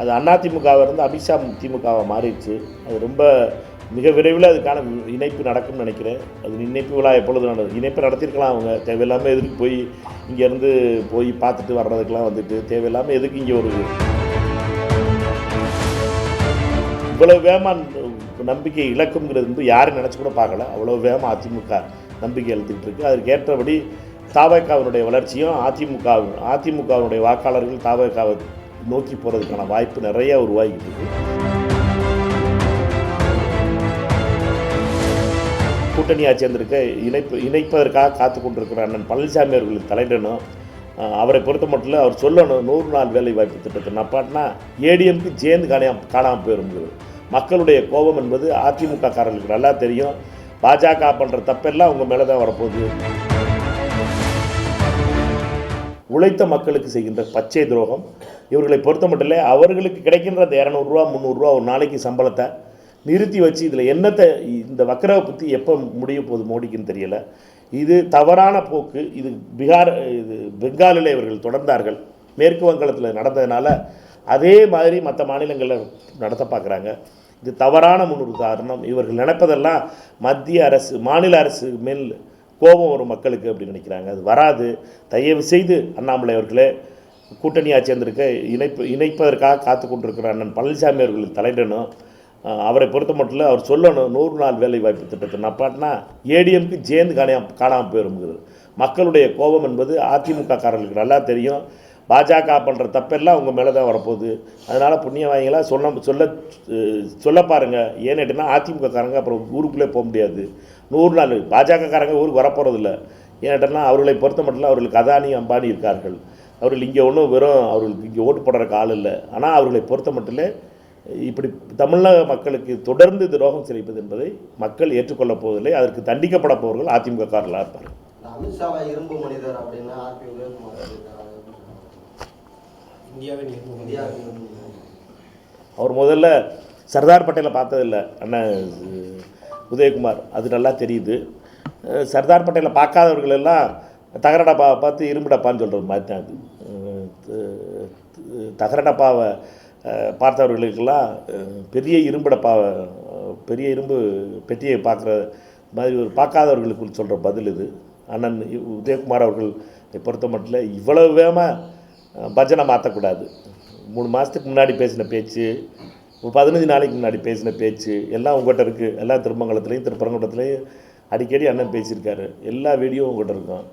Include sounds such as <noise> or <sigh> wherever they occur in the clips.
அது அதிமுகவிலிருந்து அமித்ஷா திமுகவாக மாறிடுச்சு. அது ரொம்ப மிக விரைவில் அதுக்கான இணைப்பு நடக்கும்னு நினைக்கிறேன். அது இணைப்பு விழா எப்பொழுது நடக்கும் இணைப்பு நடத்திருக்கலாம் அவங்க. தேவையில்லாமல் எதுக்கு போய் இங்கேருந்து போய் பார்த்துட்டு வர்றதுக்கெலாம் வந்துட்டு தேவையில்லாமல் எதுக்கு இங்கே ஒரு இவ்வளோ வேகமாக நம்பிக்கை இழக்குங்கிறது வந்து யாரும் நினச்சி கூட பார்க்கல. அவ்வளோ வேகமாக அதிமுக நம்பிக்கை எழுத்துக்கிட்டு இருக்குது அதற்கு ஏற்றபடி தாவகாவினுடைய வளர்ச்சியும் அதிமுக அதிமுகவினுடைய வாக்காளர்கள் தாவகாவை நோக்கி போகிறதுக்கான வாய்ப்பு நிறைய உருவாகிட்டு கூட்டணியாக சேர்ந்திருக்க இணைப்பு இணைப்பதற்காக காத்து கொண்டிருக்கிற அண்ணன் பழனிசாமி அவர்களுக்கு தலையிடணும் அவரை பொறுத்த மட்டும் அவர் சொல்லணும் நூறு நாள் வேலை வாய்ப்பு திட்டத்தை நப்பாட்டினா ஏடிஎம்க்கு சேர்ந்து காணாம காணாமல் போயிருங்கிறது மக்களுடைய கோபம் என்பது அதிமுக காரர்களுக்கு நல்லா தெரியும். பாஜக பண்ணுற தப்பெல்லாம் அவங்க மேலே தான் வரப்போகுது. உழைத்த மக்களுக்கு செய்கின்ற பச்சை துரோகம். இவர்களை பொறுத்த மட்டும் அவர்களுக்கு கிடைக்கின்ற அந்த இரநூறுவா முந்நூறுரூவா ஒரு நாளைக்கு சம்பளத்தை நிறுத்தி வச்சு இதில் என்னத்தை இந்த வக்கரவை பற்றி எப்போ முடிய போகுது மோடிக்குன்னு தெரியலை. இது தவறான போக்கு. இது பீகார் இது பெங்காலில் இவர்கள் தொடர்ந்தார்கள். மேற்கு வங்காளத்தில் நடந்ததுனால அதே மாதிரி மற்ற மாநிலங்களில் நடத்த பார்க்குறாங்க. இது தவறான முன்னுதாரணம். இவர்கள் நினைப்பதெல்லாம் மத்திய அரசு மாநில அரசு மேல் கோபம் வரும் மக்களுக்கு அப்படின்னு நினைக்கிறாங்க. அது வராது. தயவு செய்து அண்ணாமலை அவர்களே கூட்டணியாக சேர்ந்திருக்க இணைப்பு இணைப்பதற்காக காத்து கொண்டிருக்கிற அண்ணன் பழனிசாமி அவர்களுக்கு தலையிடணும் அவரை பொறுத்த மட்டும் அவர் சொல்லணும் நூறு நாள் வேலை வாய்ப்பு திட்டத்தை நப்பாட்டினா ஏடிஎம்க்கு ஜேந்து காணாம காணாமல் போயிருங்கிறது மக்களுடைய கோபம் என்பது அதிமுக காரர்களுக்கு நல்லா தெரியும். பாஜக பண்ணுற தப்பெல்லாம் உங்கள் மேலே தான் வரப்போகுது. அதனால் புண்ணியவாதிகளாக சொல்ல சொல்ல சொல்ல பாருங்கள் ஏன்னு கேட்டிங்கன்னா அதிமுக காரங்க அப்புறம் ஊருக்குள்ளே போக முடியாது. நூறு நாள் பாஜக காரங்க ஊருக்கு வரப்போகிறதில்ல ஏன்னா கேட்டோம்னா அவர்களை பொறுத்த மட்டும் அவர்களுக்கு அதானி அம்பானி இருக்கார்கள். அவர்கள் இங்கே ஒன்றும் வெறும் அவர்களுக்கு இங்கே ஓட்டு போடுறதுக்கு ஆள் இல்லை. ஆனால் அவர்களை பொறுத்த மட்டும் இப்படி தமிழக மக்களுக்கு தொடர்ந்து துரோகம் சிரிப்பது என்பதை மக்கள் ஏற்றுக்கொள்ளப் போவதில்லை. அதற்கு தண்டிக்கப்பட போவர்கள் அதிமுக காரர்களாக இருப்பார்கள். அமித்ஷாவை இரும்பு மனிதர் அப்படின்னா ஆர்பி உதயகுமார் சொல்லியிருக்காரு. இந்தியாவின் இரும்பு இந்தியாவின் இரும்பு மனிதர். அவர் முதல்ல சர்தார் பட்டேலை பார்த்ததில்ல. அண்ணன் உதயகுமார் அது நல்லா தெரியுது. சர்தார் பட்டேலை பார்க்காதவர்கள் எல்லாம் தகர பார்த்து இரும்பு டப்பான்னு சொல்கிற மாதிரி தான் அது. தகர டப்பாவை பார்த்தவர்களுக்கெல்லாம் பெரிய இரும்பு டப்பாவை அஹ், பெரிய இரும்பு பெட்டியை பார்க்குற மாதிரி ஒரு பார்க்காதவர்களுக்கு சொல்கிற பதில் இது. அண்ணன் உதயகுமார் அவர்கள் பொறுத்த மட்டும் இவ்வளவு வேகமாக பஜனை மாற்றக்கூடாது மூணு மாதத்துக்கு முன்னாடி பேசின பேச்சு ஒரு பதினஞ்சு நாளைக்கு முன்னாடி பேசின பேச்சு எல்லாம் உங்கள்கிட்ட இருக்குது எல்லா திருமங்கலத்துலேயும் திருப்பரங்குன்றத்துலேயும் அடிக்கடி அண்ணன் பேசியிருக்காரு. எல்லா வீடியோவும் உங்கள்கிட்ட இருக்கும்.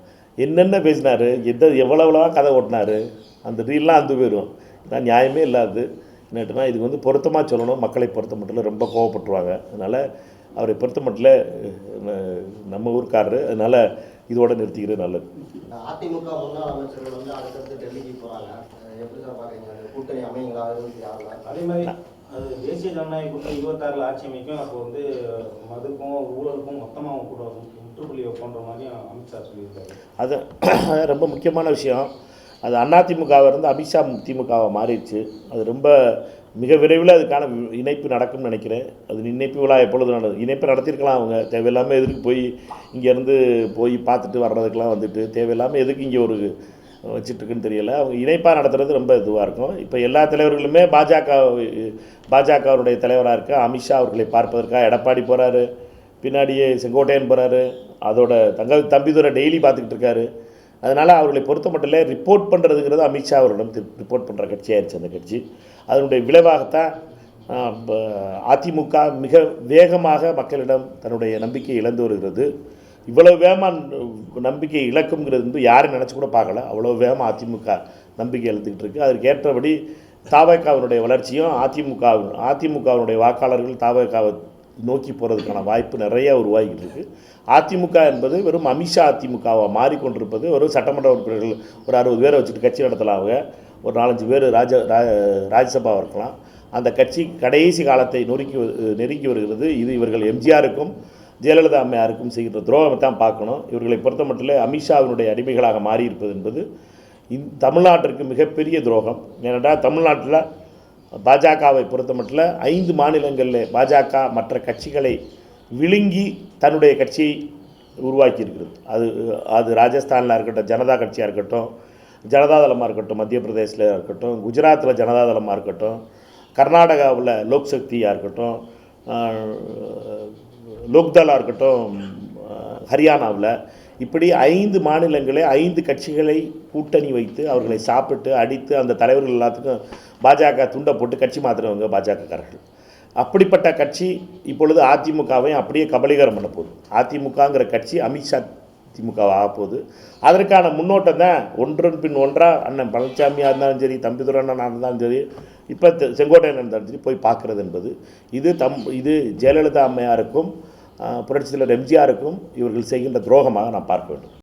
என்னென்ன பேசினார் எந்த எவ்வளோலாம் கதை ஓட்டினாரு அந்த ரீல்லாம் அந்த போயிடும் இதான் நியாயமே இல்லாது. என்னட்டுனா இதுக்கு வந்து பொருத்தமாக சொல்லணும். மக்களை பொறுத்த மட்டும் ரொம்ப கோவப்பட்டுருவாங்க. அதனால் அவரை பொறுத்த மட்டும் நம்ம ஊருக்காரரு. அதனால் இதோட நிறுத்திக்கிறது நல்லது. அதிமுக முன்னாள் அமைச்சர்கள் வந்து அடுத்தடுத்து டெல்லிக்கு போறாங்க. அஹ் எப்படி சார் பாக்குறீங்க? அந்த கூட்டணி அமைங்களா இருபத்தி ஆறுல அதே மாதிரி அது தேசிய ஜனநாயக கூட்டணி இருபத்தாறுல ஆட்சி அமைக்கும். அப்போ வந்து மதுக்கும் ஊழலுக்கும் மொத்தமாக கூட முற்றுப்புள்ளி வைப்போன்ற மாதிரி அமித்ஷா சொல்லியிருக்காரு. அது அது <clears throat> ரொம்ப முக்கியமான விஷயம். அது அதிமுகவை இருந்து அமித்ஷா திமுகவை மாறிடுச்சு. அது ரொம்ப மிக விரைவில் அதுக்கான இணைப்பு நடக்கும்னு நினைக்கிறேன். அது இணைப்பு விழா எப்பொழுது நடக்கும் இணைப்பு நடத்திருக்கலாம் அவங்க. தேவையில்லாமல் எதுக்கு போய் இங்கேருந்து போய் பார்த்துட்டு வர்றதுக்கெலாம் வந்துட்டு தேவையில்லாமல் எதுக்கு இங்கே ஒரு வச்சுட்டுருக்குன்னு தெரியல. அவங்க இணைப்பாக நடத்துறது ரொம்ப இதுவாக இருக்கும். இப்போ எல்லா தலைவர்களுமே பாஜக பாஜகவுடைய தலைவராக இருக்க அமித்ஷா அவர்களை பார்ப்பதற்காக எடப்பாடி போகிறாரு பின்னாடியே செங்கோட்டையன் போகிறாரு அதோட தங்க தம்பிதுரை டெய்லி பார்த்துக்கிட்டு இருக்காரு. அதனால் அவர்களை பொறுத்த மட்டும் ரிப்போர்ட் பண்ணுறதுங்கிறது அமித்ஷா அவர்களிடம் ரிப்போர்ட் பண்ணுற கட்சியாக இருந்துச்சு அந்த கட்சி. அதனுடைய விளைவாகத்தான் அதிமுக மிக வேகமாக மக்களிடம் தன்னுடைய நம்பிக்கையை இழந்து வருகிறது. இவ்வளவு வேகமாக நம்பிக்கை இழக்குங்கிறது வந்து யாரும் நினச்சி கூட பார்க்கல. அவ்வளோ வேகமாக அதிமுக நம்பிக்கை இழந்துக்கிட்டு இருக்குது அதற்கு ஏற்றபடி தாவகாவினுடைய வளர்ச்சியும் அதிமுக அதிமுகவினுடைய வாக்காளர்கள் தாவகாவை நோக்கி போகிறதுக்கான வாய்ப்பு நிறைய உருவாகிட்டு இருக்குது அதிமுக என்பது வெறும் அமித்ஷா அதிமுகவாக மாறிக்கொண்டிருப்பது ஒரு சட்டமன்ற உறுப்பினர்கள் ஒரு அறுபது பேரை வச்சுட்டு கட்சி நடத்தலாம் அவங்க ஒரு நாலஞ்சு பேர் ராஜ ரா- ராஜ்யசபாவாக இருக்கலாம். அந்த கட்சி கடைசி காலத்தை நொறுக்கி வ- நெருங்கி வருகிறது. இது இவர்கள் எம்ஜிஆருக்கும் ஜெயலலிதா அம்மையாருக்கும் செய்கின்ற துரோகத்தை தான் பார்க்கணும். இவர்களை பொறுத்த மட்டும் அமித்ஷாவினுடைய அடிமைகளாக மாறி இருப்பது என்பது இந் தமிழ்நாட்டிற்கு மிகப்பெரிய துரோகம். ஏனென்றால் தமிழ்நாட்டில் பாஜகவை பொறுத்த மட்டும் ஐந்து மாநிலங்களில் பாஜக மற்ற கட்சிகளை விழுங்கி தன்னுடைய கட்சியை உருவாக்கி இருக்கிறது அது அது ராஜஸ்தானில் இருக்கட்டும் ஜனதா கட்சியாக இருக்கட்டும் ஜனதாதளமாக இருக்கட்டும் மத்திய பிரதேசில் இருக்கட்டும் குஜராத்தில் ஜனதாதளமாக இருக்கட்டும் கர்நாடகாவில் லோக் சக்தியாக இருக்கட்டும் லோக்தளாக இருக்கட்டும் ஹரியானாவில் இப்படி ஐந்து மாநிலங்களே ஐந்து கட்சிகளை கூட்டணி வைத்து அவர்களை சாப்பிட்டு அடித்து அந்த தலைவர்கள் எல்லாத்துக்கும் பாஜக துண்டை போட்டு கட்சி மாற்றுறவங்க பாஜகக்காரர்கள். அப்படிப்பட்ட கட்சி இப்பொழுது அதிமுகவையும் அப்படியே கபலீகரம் பண்ண போகுது. அதிமுகங்கிற கட்சி அமித்ஷா திமுக ஆக போகுது. அதற்கான முன்னோட்டம் தான் ஒன்றன் பின் ஒன்றாக அண்ணன் பழனிசாமியாக இருந்தாலும் சரி தம்பிதுரை அண்ணனாக இருந்தாலும் சரி இப்போ செங்கோட்டையன் இருந்தாலும் சரி போய் பார்க்குறது என்பது. இது தம் இது ஜெயலலிதா அம்மையாருக்கும் புரட்சித்தலைவர் எம்ஜிஆருக்கும் இவர்கள் செய்கின்ற துரோகமாக நான் பார்க்க வேண்டும்.